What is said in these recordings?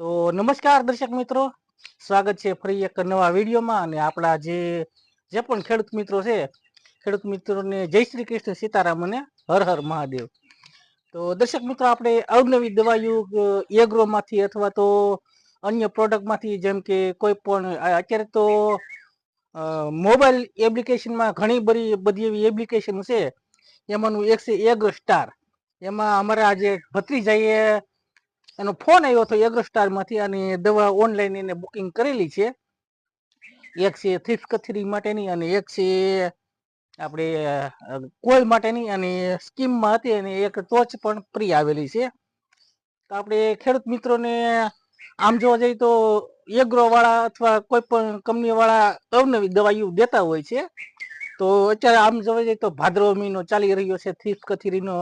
તો નમસ્કાર દર્શક મિત્રો. સ્વાગત છે ફરી એક નવા વિડીયોમાં અને આપણા જે જે પણ ખેડૂત મિત્રો છે, ખેડૂત મિત્રોને જય શ્રી કૃષ્ણ સીતારામ અને હર હર મહાદેવ. તો દર્શક મિત્રો, આપણે અવનવી દવાઈઓ એગ્રોમાંથી અથવા તો અન્ય પ્રોડક્ટમાંથી જેમ કે કોઈ પણ અત્યારે તો મોબાઈલ એપ્લિકેશનમાં ઘણી બધી બધી એવી એપ્લિકેશન છે. એમાંનું એક છે એગ્રો સ્ટાર એમાં અમારા જે ભત્રીજાઈએ એનો ફોન આવ્યો હતો એગ્રોસ્ટારમાંથી માંથી અને દવા ઓનલાઈન એને બુકિંગ કરેલી છે. એક છે થીફ કથરી માટેની અને એક છે આપણે કોલ માટેની અને સ્કીમમાં હતી અને એક ટોચ પણ ફ્રી આવેલી છે. તો આપણે ખેડૂત મિત્રોને આમ જોવા જઈએ તો એગ્રોવાળા અથવા કોઈ પણ કંપનીવાળા અવનવી દવાઈઓ દેતા હોય છે. તો અત્યારે આમ જોવા જઈએ તો ભાદરવો મહિનો ચાલી રહ્યો છે. થીફ કથીરીનો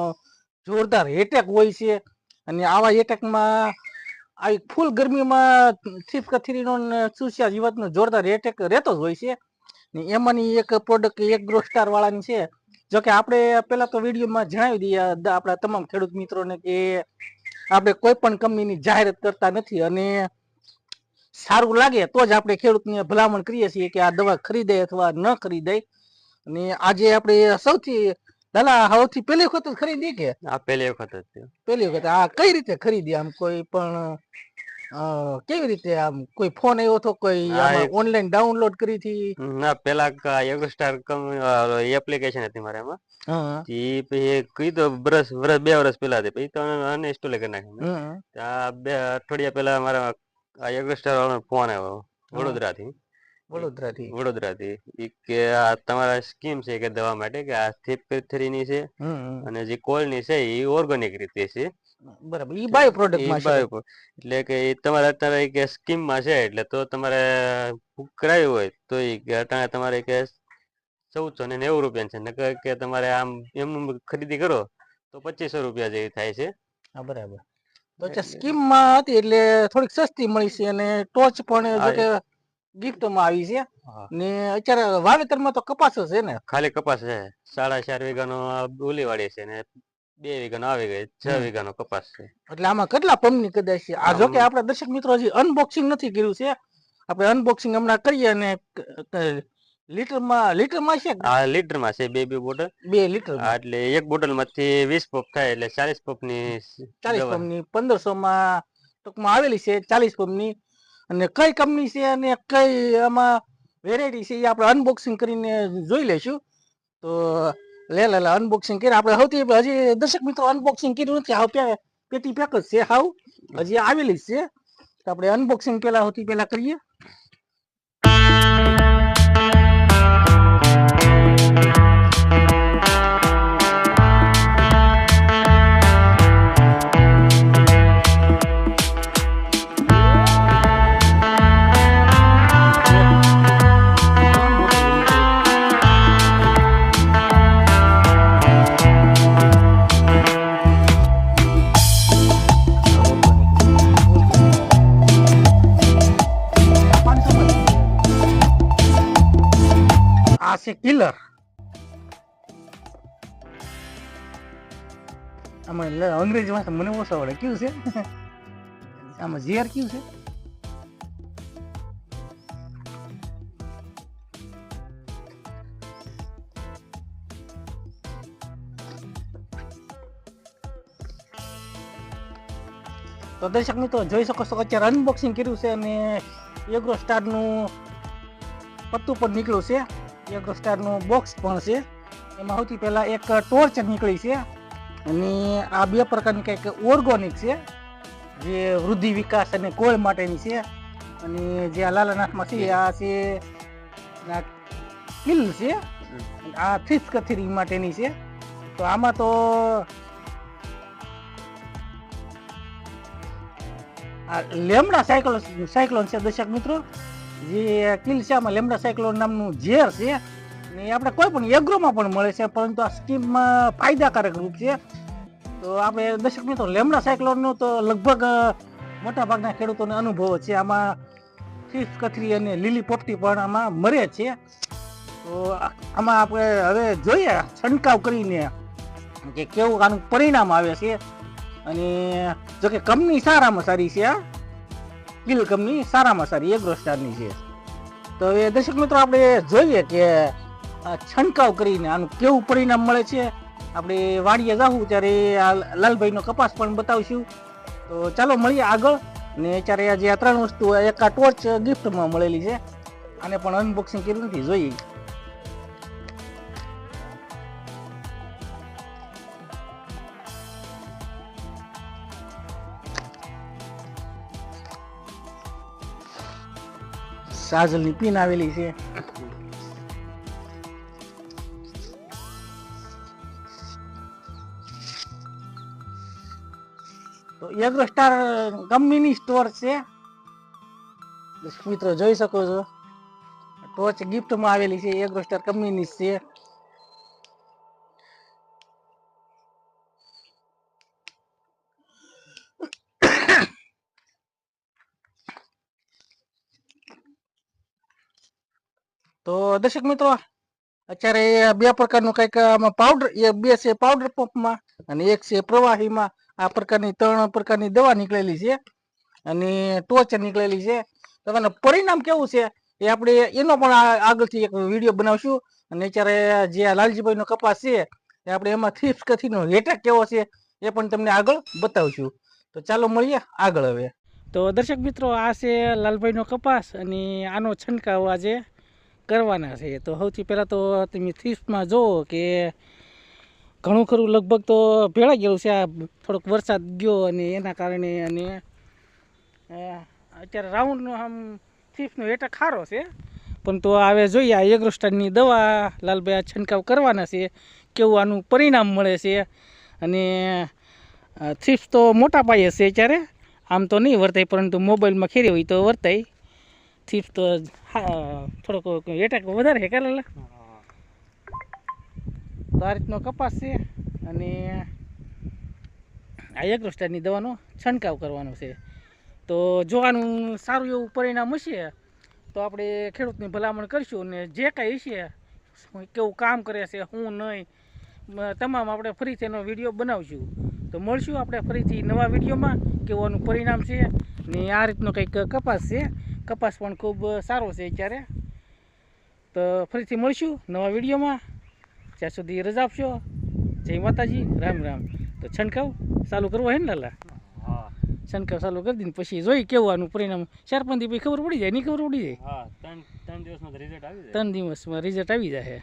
જોરદાર એટેક હોય છે. અને આવા એટેકમાં આવી ફૂલ ગરમીમાં થીફ કથીરીનો ને ચૂસ્યા જીવાતનો જોરદાર એટેક રહેતો જ હોય છે. ને એમાંની એક પ્રોડક્ટ એક ગ્રો સ્ટાર વાળાની છે. જો કે આપણે પેલા તો વિડીયોમાં જણાવી દઈએ આપણા તમામ ખેડૂત મિત્રોને કે આપણે કોઈ પણ કંપનીની જાહેરાત કરતા નથી અને સારું લાગે તો જ આપણે ખેડૂતને ભલામણ કરીએ છીએ કે આ દવા ખરીદે અથવા ન ખરીદે. અને આજે આપણે સૌથી દાદા સૌથી પેલી વખત જ ખરીદી કે? આ પેલી વખત જ પેલી વખત. આ કઈ રીતે ખરીદી? આમ કોઈ પણ કેવી રીતે આમ કોઈ ફોન આવ્યો તો કોઈ ઓનલાઈન ડાઉનલોડ કરી હતી? ના પેલા એગ્રોસ્ટાર એપ્લિકેશન હતી મારે એમાં. ઈ પછી કીધું વર્ષ વર્ષ બે વર્ષ પેલા હતી. પછી તો અનઇન્સ્ટોલ કરી નાખી આ બે અઠવાડિયા પેલા મારા આ વાળો ફોન આવ્યો વડોદરાથી. વડોદરાથી. વડોદરાથી. કે આ તમારા સ્કીમ છે કે દવા માટે કે આ થેપેથરીની છે. અને જે કોલની છે એ ઓર્ગેનિક રીતે છે. બરાબર ઈ બાયો પ્રોડક્ટમાં છે. એટલે કે એ તમારે અત્યારે કે સ્કીમમાં છે એટલે તો તમારે બુક કરાવ્યું હોય તો એ અટાણે તમારે કે ચૌદસો ને નેવું રૂપિયા છે. નકર કે તમારે આમ એમનું ખરીદી કરો તો પચીસો રૂપિયા જેવી થાય છે. હા બરાબર. તો એટલે- સ્કીમમાં હતી એટલે થોડીક સસ્તી મળી છે અને ટોચ પણ જો કે gift માં આવી છે. ને અત્યારે વાવેતરમાં તો કપાસ છે ને? ખાલી કપાસ છે. સાડા ચાર વીઘાનો ઓલી વાળી છે ને બે વીઘાનો આવી ગઈ. છ. વીઘાનો કપાસ છે. એટલે આમાં કેટલા પંપની કદાચ છે? આ જો કે આપણા દર્શક મિત્રો હજી અનબોક્સિંગ નથી કર્યું છે. આપણે અનબોક્સિંગ હમણાં કરીએ અને લીટરમાં લીટરમાં છે? હા આ લીટરમાં છે બે બે બોટલ. બે લીટર એટલે એક બોટલમાંથી વીસ પંપ થાય એટલે ચાલીસ પંપની ચાલીસ. પંપની પંદરસો માં ટૂંકમાં આવેલી છે ચાલીસ પંપની. અને કઈ કંપની છે અને કઈ આમાં વેરાયટી છે એ આપણે અનબોક્સિંગ કરીને જોઈ લઈશું. તો લે લે અનબોક્સિંગ કરીને આપણે સૌથી હજી દર્શક મિત્રો અનબોક્સિંગ કર્યું નથી. હાવ પેટી પેક જ છે હાવ. હજી આવેલી જ છે. આપણે અનબોક્સિંગ પહેલાં સૌથી પહેલાં કરીએ. આ કિલર આમાં અંગ્રેજી અંગ્રેજીમાં મને ઓછો આવડે. કયું છે? આમાં ઝેર કયું છે? તો દર્શક મિત્રો, જોઈ શકો છો અત્યારે અનબોક્સિંગ કર્યું છે અને એગ્રો સ્ટારનું પત્તું પણ નીકળ્યું છે. એગ્રો સ્ટારનું બોક્સ પણ છે. એમાં સૌથી પહેલાં એક ટોર્ચ નીકળી છે. અને આ બે પ્રકારની કંઈક ઓર્ગોનિક છે. જે વૃદ્ધિ વિકાસ અને કોળ માટેની છે. અને જે આ લાલાનાથમાં છે આ છે કિલ છે. આ થીસ કથેરી માટેની છે. તો આમાં તો આ લેમડા સાયકલ સાયક્લોન છે દર્શક મિત્રો. જે કિલ્સામાં લેમડા સાયક્લોન નામનું ઝેર છે, ને આપણે કોઈ પણ એગ્રોમાં પણ મળે છે, પરંતુ આ સ્કીમમાં ફાયદાકારક રૂપ છે. તો આપણે દર્શક મિત્રો લેમડા સાયક્લોનનો તો લગભગ મોટાભાગના ખેડૂતોને અનુભવ છે. આમાં ફીસ કથરી અને લીલી પોપટી પણ આમાં મરે છે. તો આમાં આપણે હવે જોઈએ, છંટકાવ કરીને કે કેવું આનું પરિણામ આવે છે. અને જોકે કંપની સારામાં સારી છે ગિલ કંપની સારામાં સારી એગ્રો સ્ટારની છે. તો હવે દર્શક મિત્રો, આપણે જોઈએ કે છંટકાવ કરીને આનું કેવું પરિણામ મળે છે. આપણે વાડીએ જાવું ત્યારે આ લાલભાઈનો કપાસ પણ બતાવશું. તો ચાલો મળીએ આગળ, ને અત્યારે આ જે આ ત્રણ વસ્તુ, એક આ ટોર્ચ ગિફ્ટમાં મળેલી છે. આને પણ અનબોક્સિંગ કર્યું નથી, જોઈએ. સાજલની પીન આવેલી છે. તો એગ્રો સ્ટાર કંપનીની સ્ટોર છે. મિત્રો જોઈ શકો છો. ટોચ ગિફ્ટમાં આવેલી છે એગ્રો સ્ટાર કંપનીની છે. તો દર્શક મિત્રો, અત્યારે બે પ્રકારનું કંઈક આમાં પાવડર એ બે છે પાવડર પંપમાં અને એક છે પ્રવાહીમાં. આ પ્રકારની ત્રણ પ્રકારની દવા નીકળેલી છે અને ટોચ નીકળેલી છે. તો પરિણામ કેવું છે એ આપણે એનો પણ આગળથી એક વીડિયો બનાવશું. અને અત્યારે જે લાલજીભાઈનો કપાસ છે એ આપણે એમાં થીપ્સ કથીનો હેટેક કેવો છે એ પણ તમને આગળ બતાવશું. તો ચાલો મળીએ આગળ હવે. તો દર્શક મિત્રો, આ છે લાલભાઈનો કપાસ અને આનો છંટકાવ આજે. કરવાના છે. તો સૌથી પહેલાં તો તમે થીસમાં જુઓ કે ઘણું ખરું લગભગ તો ભેળા ગયેલું છે. આ થોડોક વરસાદ ગયો અને એના કારણે અને અત્યારે રાઉન્ડનો આમ થીફનો એટક ખારો છે. પણ તો હવે જોઈએ આ એગ્રોસ્ટારની દવા લાલભાઈ આ છંટકાવ કરવાના છે, કેવું આનું પરિણામ મળે છે અને થીફ તો મોટા પાયે છે અત્યારે. આમ તો નહીં વર્તાય, પરંતુ મોબાઈલમાં ખેરી હોય તો વર્તાય. થીફ તો થોડોક એટેક વધારે છે કાલે તો આ રીતનો કપાસ છે અને આ એગ્રોસ્ટારની દવાનો છંટકાવ કરવાનો છે. તો જો આનું સારું એવું પરિણામ હશે, તો આપણે ખેડૂતની ભલામણ કરીશું અને જે કાંઈ હશે કેવું કામ કરે છે, હું નહીં તમામ આપણે ફરીથી એનો વીડિયો બનાવશું. તો મળશું આપણે ફરીથી નવા વિડીયોમાં કેવું આનું પરિણામ છે. ને આ રીતનો કંઈક કપાસ છે. કપાસ પણ ખૂબ સારો છે અત્યારે. તો ફરીથી મળશું નવા વિડીયોમાં. ત્યાં સુધી રજા આપશો. જય માતાજી. રામ રામ. તો છંટકાવ ચાલુ કરવો હે ને લાલા? હા. છંટકાવ ચાલુ કરી દઈને પછી જોઈ કેવું આનું પરિણામ. ચાર પાંચ દી પછી ખબર પડી જાય? નહીં ખબર પડી જાય? ત્રણ ત્રણ દિવસમાં રિઝલ્ટ આવી જાય. ત્રણ દિવસમાં રિઝલ્ટ આવી જાય.